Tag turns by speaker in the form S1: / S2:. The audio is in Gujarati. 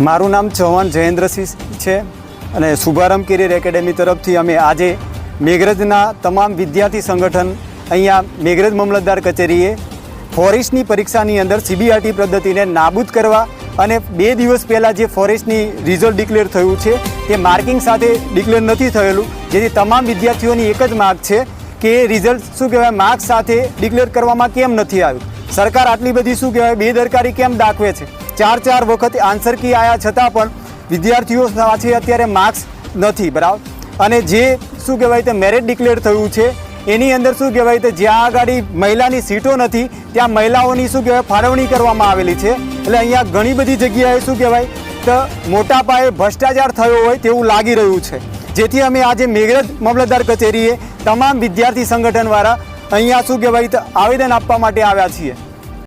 S1: મારું નામ ચૌહાણ જયેન્દ્રસિંહ છે અને શુભારંભ કેરિયર એકેડેમી તરફથી અમે આજે મેઘરજના તમામ વિદ્યાર્થી સંગઠન અહીંયા મેઘરજ મામલતદાર કચેરીએ ફોરેસ્ટની પરીક્ષાની અંદર સીબીઆરટી પદ્ધતિને નાબૂદ કરવા અને બે દિવસ પહેલાં જે ફોરેસ્ટની રિઝલ્ટ ડિક્લેર થયું છે, તે માર્કિંગ સાથે ડિક્લેર નથી થયેલું. જેથી તમામ વિદ્યાર્થીઓની એક જ માગ છે કે એ રિઝલ્ટ શું કહેવાય માર્ક્સ સાથે ડિક્લેર કરવામાં કેમ નથી આવ્યું? સરકાર આટલી બધી શું કહેવાય, બેદરકારી કેમ દાખવે છે? ચાર ચાર વખત આન્સર કી આવ્યા છતાં પણ વિદ્યાર્થીઓ પાસે અત્યારે માર્ક્સ નથી, બરાબર? અને જે શું કહેવાય તે મેરિટ ડિક્લેર થયું છે, એની અંદર શું કહેવાય તો જ્યાં આગળ મહિલાની સીટો નથી, ત્યાં મહિલાઓની શું કહેવાય ફાળવણી કરવામાં આવેલી છે. એટલે અહીંયા ઘણી બધી જગ્યાએ શું કહેવાય તો મોટા પાયે ભ્રષ્ટાચાર થયો હોય તેવું લાગી રહ્યું છે. જેથી અમે આજે મેઘરજ મામલતદાર કચેરીએ તમામ વિદ્યાર્થી સંગઠનવાળા અહીંયા શું કહેવાય આવેદન આપવા માટે આવ્યા છીએ.